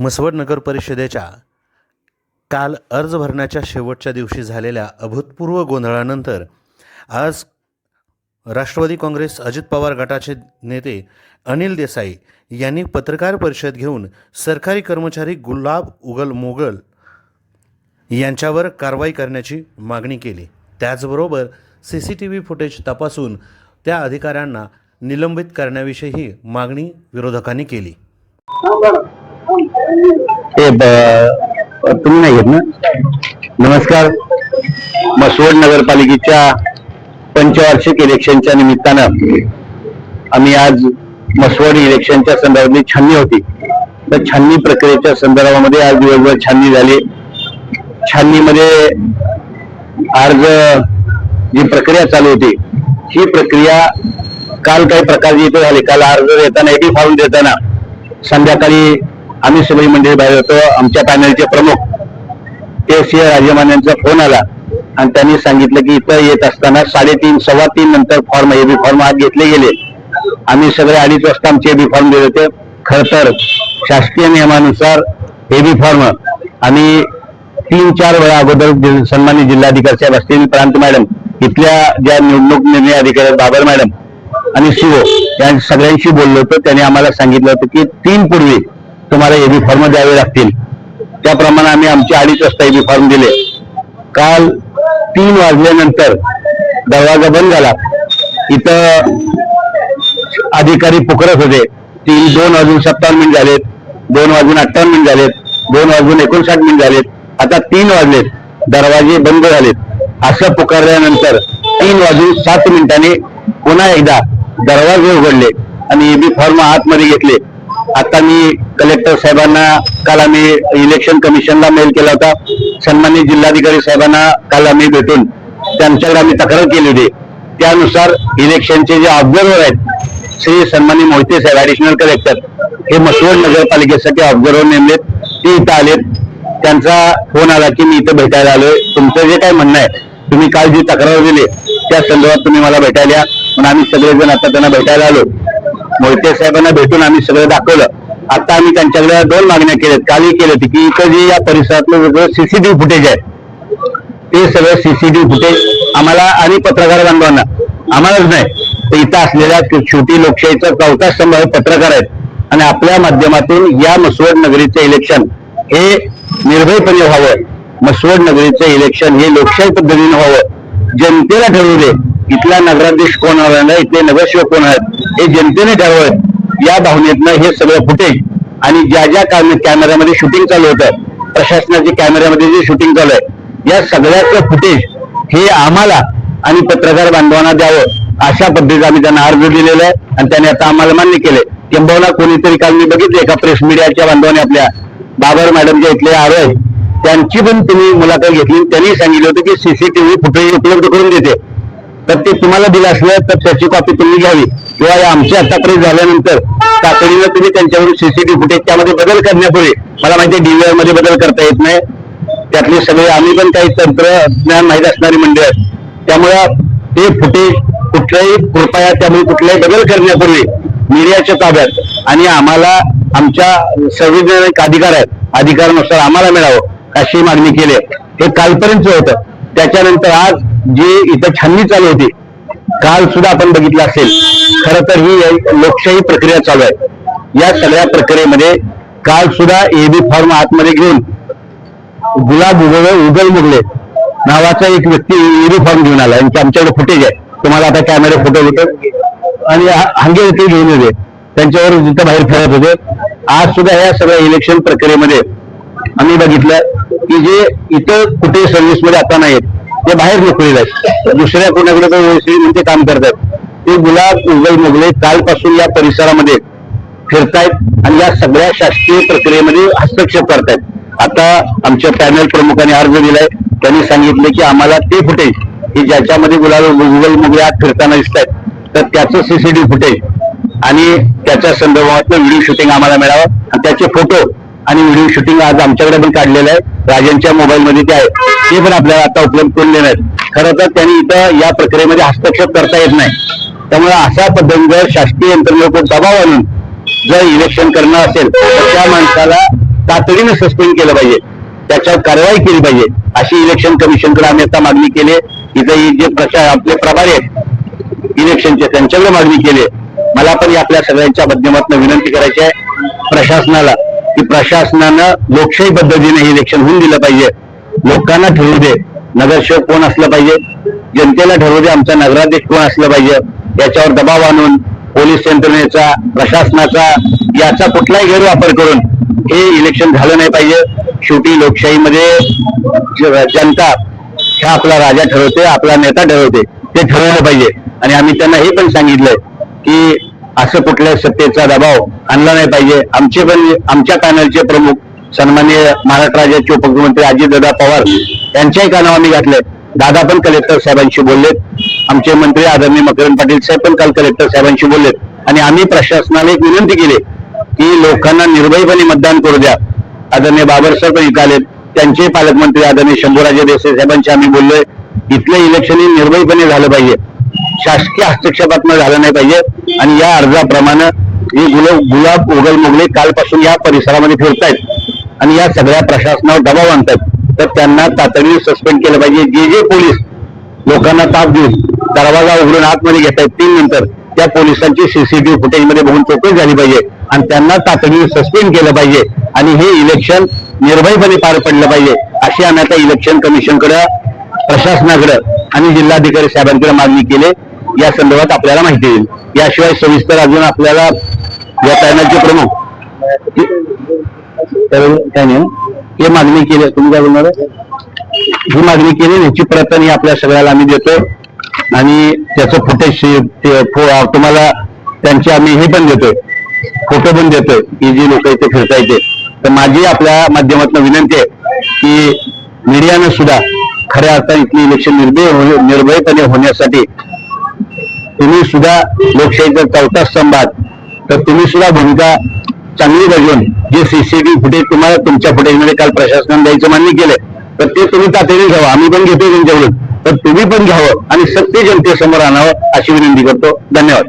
म्हसवड नगर परिषदेच्या काल अर्ज भरण्याच्या शेवटच्या दिवशी झालेल्या अभूतपूर्व गोंधळानंतर आज राष्ट्रवादी काँग्रेस अजित पवार गटाचे नेते अनिल देसाई यांनी पत्रकार परिषद घेऊन सरकारी कर्मचारी गुलाब उगल मोगल यांच्यावर कारवाई करण्याची मागणी केली. त्याचबरोबर C C T V footage तपासून त्या अधिकाऱ्यांना निलंबित करण्याविषयीही मागणी विरोधकांनी केली. ते तुम्ही नाही घेत ना? नमस्कार. मसवड नगरपालिकेच्या पंचवार्षिक इलेक्शनच्या निमित्तानं आम्ही आज मसवड इलेक्शनच्या संदर्भातली छाननी होती. तर छाननी प्रक्रियेच्या संदर्भामध्ये आज दिवसभर छाननी झाली. छाननीमध्ये अर्ज जी प्रक्रिया चालू होती ही प्रक्रिया काल काही प्रकारची इथे झाली. काल अर्ज देताना एटी फॉर्म देताना संध्याकाळी आम्ही सगळी मंडळी बाहेर होतो. आमच्या पॅनलचे प्रमुख ते सिंह राजमान यांचा फोन आला. आणि त्यांनी सांगितलं की इथं येत असताना साडेतीन सव्वा तीन नंतर फॉर्म एबी फॉर्म आत घेतले गेले. आम्ही सगळे अडीच वाजता आमचे ए बी फॉर्म दिले होते. खर तर शासकीय नियमानुसार एबी फॉर्म आम्ही तीन चार वेळा अगोदर सन्मानित जिल्हाधिकारी साहेब असतील प्रांत मॅडम इथल्या ज्या निवडणूक निर्णय अधिकारी बाबर मॅडम आणि शिवो या सगळ्यांशी बोललो होतो. त्यांनी आम्हाला सांगितलं होतं की तीन पूर्वी तुम्हाला एबी फॉर्म द्यावे लागतील. त्याप्रमाणे आम्ही आमचे अडीच वाजता एबी फॉर्म दिले. काल तीन वाजल्यानंतर दरवाजा बंद झाला. इथं अधिकारी पुकारत होते. तीन दोन वाजून सत्तावन्न मिनिट झालेत. दोन वाजून अठ्ठावन्न मिनिट झालेत. दोन वाजून एकोणसाठ मिनिट झालेत. आता तीन वाजलेत. दरवाजे बंद झालेत. असं पुकारल्यानंतर तीन वाजून सात मिनिटांनी पुन्हा एकदा दरवाजे उघडले आणि एबी फॉर्म आतमध्ये घेतले. आता मी कलेक्टर साहेबांना काल आम्ही इलेक्शन कमिशनला मेल केला होता. सन्मानित जिल्हाधिकारी साहेबांना काल आम्ही भेटून त्यांच्याकडे आम्ही तक्रार केली होती. त्यानुसार इलेक्शनचे जे ऑब्झर्व्हर आहेत श्री सन्मानी मोहिते साहेब ऍडिशनल कलेक्टर हे मसवड नगरपालिकेसाठी ऑब्झर्व्हर नेमलेत. ते इथं आलेत. त्यांचा फोन आला की मी इथं भेटायला आलोय. तुमचं जे काय म्हणणं आहे तुम्ही काल जी तक्रार दिली त्या संदर्भात तुम्ही मला भेटायला म्हणून आम्ही सगळेजण आता त्यांना भेटायला आलो मोहिते साहेबांना भेटून आम्ही सगळं दाखवलं. आता आम्ही त्यांच्याकडे दोन मागण्या केल्यात. कालही केलं होती की इथं जे या परिसरातलं वेगळं सीसीटीव्ही फुटेज आहे ते सगळं सीसीटीव्ही फुटेज आम्हाला आणि पत्रकार बांधवांना आम्हालाच नाही. तर इथं असलेल्या शेवटी लोकशाहीचा चौथा स्तंभ हे पत्रकार आहेत. आणि आपल्या माध्यमातून या मसवड नगरीचं इलेक्शन हे निर्भयपणे व्हावं. मसवड नगरीचं इलेक्शन हे लोकशाही पद्धतीने व्हावं. जनतेला ठरवू दे इथला नगराध्यक्ष कोण होणार नाही इथले नगरसेवक कोण आहेत? हे जनतेने ठरवत या भावनेतनं हे सगळं फुटेज आणि ज्या ज्या कॅमे- कॅमेऱ्यामध्ये शूटिंग चालू होतं प्रशासनाच्या कॅमेऱ्यामध्ये जे शूटिंग चालू आहे या सगळ्याचं फुटेज हे आम्हाला आणि पत्रकार बांधवांना द्यावं अशा पद्धतीचा आम्ही त्यांना अर्ज दिलेला आहे आणि त्यांनी आता आम्हाला मान्य केले किंबहुना कोणीतरी काल मी बघितले एका प्रेस मीडियाच्या बांधवाने आपल्या बाबर मॅडम जे इथले आरो आहेत त्यांची पण तुम्ही मुलाखत घेतली त्यांनी सांगितलं होतं की सीसीटीव्ही फुटेज उपलब्ध करून देते. तर ते तुम्हाला दिलं असलं तर त्याची कॉपी तुम्ही घ्यावी. किंवा आमची आतापर्यंत झाल्यानंतर तातडीनं तुम्ही त्यांच्यावरून सीसीटीव्ही फुटेज त्यामध्ये बदल करण्यापूर्वी मला माहिती आहे मध्ये बदल करता येत नाही. त्यातले सगळे आम्ही पण काही तंत्रज्ञान माहीत असणारी मंडळी आहेत. त्यामुळं ते फुटेज कुठल्याही कृपया त्यामुळे कुठलाही बदल करण्यापूर्वी मीडियाच्या ताब्यात आणि आम्हाला आमच्या संविधानिक अधिकार आहेत अधिकारानुसार आम्हाला मिळावं अशी मागणी केली हे कालपर्यंत होतं. त्याच्यानंतर आज जी इथं छाननी चालू होती काल सुद्धा आपण बघितलं असेल. खरं तर ही लोकशाही प्रक्रिया चालू आहे. या सगळ्या प्रक्रियेमध्ये काल सुद्धा एबी फॉर्म आतमध्ये घेऊन गुलाब उगल उगल मुगले नावाचा एक व्यक्ती युनिफॉर्म घेऊन आला. आणि आमच्याकडे फुटेज आहे. तुम्हाला आता कॅमेरे फोटो होते आणि हा- हांगे घेऊन होते त्यांच्यावर जिथं बाहेर फिरत होते. आज सुद्धा या सगळ्या इलेक्शन प्रक्रियेमध्ये आम्ही बघितलं की जे इथं कुठे सर्व्हिसमध्ये आता नाहीत ते बाहेर नोकरीला आहेत. दुसऱ्या कोणाकडे तर म्हणजे काम करतात. ते गुलाब उगल मुगले कालपासून या परिसरामध्ये फिरतायत आणि या सगळ्या शासकीय प्रक्रियेमध्ये हस्तक्षेप करतायत. आता आमच्या पॅनल प्रमुखाने अर्ज दिलाय. त्यांनी सांगितले की आम्हाला ते फुटेज की ज्याच्यामध्ये गुलाब गुगल मुगले आत फिरताना दिसत आहेत तर त्याचं सीसीटीव्ही फुटेज आणि त्याच्या संदर्भात व्हिडिओ शूटिंग आम्हाला मिळावं. आणि त्याचे फोटो आणि व्हिडिओ शूटिंग आज आमच्याकडे पण काढलेलं आहे. राजांच्या मोबाईल मध्ये ते आहे ते पण आपल्याला आता उपलब्ध करून देणार आहेत. खरं तर त्यांनी इथं या प्रक्रियेमध्ये हस्तक्षेप करता येत नाही. त्यामुळे अशा पद्धतीने जर शासकीय यंत्रणेवर दबाव आणून जर इलेक्शन करणं असेल तर त्या माणसाला तातडीनं सस्पेंड केलं पाहिजे. त्याच्यावर कारवाई केली पाहिजे. अशी इलेक्शन कमिशनकडे आम्ही आता मागणी केली इथे जे प्रचार आपले प्रभारी आहेत इलेक्शनचे त्यांच्याकडे मागणी केली मला पण आपल्या सगळ्यांच्या माध्यमातून विनंती करायची आहे प्रशासनाला की प्रशासनानं लोकशाही पद्धतीने हे इलेक्शन होऊन दिलं पाहिजे. लोकांना ठरवू दे. नगरसेवक कोण असलं पाहिजे? जनतेला ठरवू दे. आमचा नगराध्यक्ष कोण असलं पाहिजे? याच्यावर दबाव आणून पोलीस यंत्रणेचा प्रशासनाचा याचा कुठलाही गैरवापर करून हे इलेक्शन झालं नाही पाहिजे. शेवटी लोकशाहीमध्ये जनता ह्या आपला राजा ठरवते आपला नेता ठरवते ते ठरवलं पाहिजे. आणि आम्ही त्यांना हे पण सांगितलंय की असं कुठल्या सत्तेचा दबाव आणला नाही पाहिजे. आमचे पण आमच्या पॅनलचे प्रमुख सन्माननीय महाराष्ट्र राज्याचे उपमुख्यमंत्री अजितदादा पवार यांच्याही कानावर आम्ही घातलंय. दादा पण कलेक्टर साहेबांशी बोललेत. आमचे मंत्री आदरणीय मकरंद पाटील साहेब पण काल कलेक्टर साहेबांशी बोललेत. आणि आम्ही प्रशासनाला एक विनंती केली की लोकांना निर्भयपणे मतदान करू द्या. आदरणीय बाबर साहेब पण इथं आलेत. त्यांचे पालकमंत्री आदरणीय शंभूराजे देसाई साहेबांशी आम्ही बोललोय. इथलं इलेक्शन हे निर्भयपणे झालं पाहिजे. शासकीय हस्तक्षेपात्मक झालं नाही पाहिजे. आणि या अर्जाप्रमाणे हे गुलाब गुलाब उगल मुगले कालपासून या परिसरामध्ये फिरतायत. आणि या सगळ्या प्रशासनावर दबाव आणतायत. तर त्यांना तातडीने सस्पेंड केलं पाहिजे. जे जे पोलीस लोकांना ताप देऊन दरवाजा उघडून आतमध्ये घेत आहेत तीन नंतर त्या पोलिसांची सीसीटीव्ही फुटेजमध्ये बघून चौकशी झाली पाहिजे आणि त्यांना तातडीने सस्पेंड केलं पाहिजे आणि हे इलेक्शन निर्भयपणे पार पडलं पाहिजे. अशी आम्ही आता इलेक्शन कमिशनकडे प्रशासनाकडे आणि जिल्हाधिकारी साहेबांकडे मागणी केली. या संदर्भात आपल्याला माहिती येईल याशिवाय सविस्तर अजून आपल्याला या पॅनलचे प्रमुख हे मागणी केली तुम्ही काय बोलणार ही मागणी केली याची प्रत आणि आपल्या सगळ्याला आम्ही देतो आणि त्याचं फुटेज तुम्हाला त्यांचे आम्ही हे पण देतोय. फोटो पण देतोय की जी लोक इथे फिरतायचे तर माझी आपल्या माध्यमातून विनंती आहे की मीडियानं सुद्धा खऱ्या अर्थाने इथली इलेक्शन निर्भय हो- निर्भयपणे होण्यासाठी तुम्ही सुद्धा लोकशाहीचा चौथा स्तंभात तर तुम्ही सुद्धा भूमिका चांगली बजवून जे सीसीटीव्ही फुटेज तुम्हाला तुमच्या फुटेजमध्ये काल प्रशासनाने द्यायचं मान्य केलंय तर ते तुम्ही तातडीने घ्यावं. आम्ही पण घेतोय त्यांच्याकडून. तर तुम्ही पण घ्यावं आणि सत्य जनतेसमोर आणावं अशी विनंती करतो. धन्यवाद.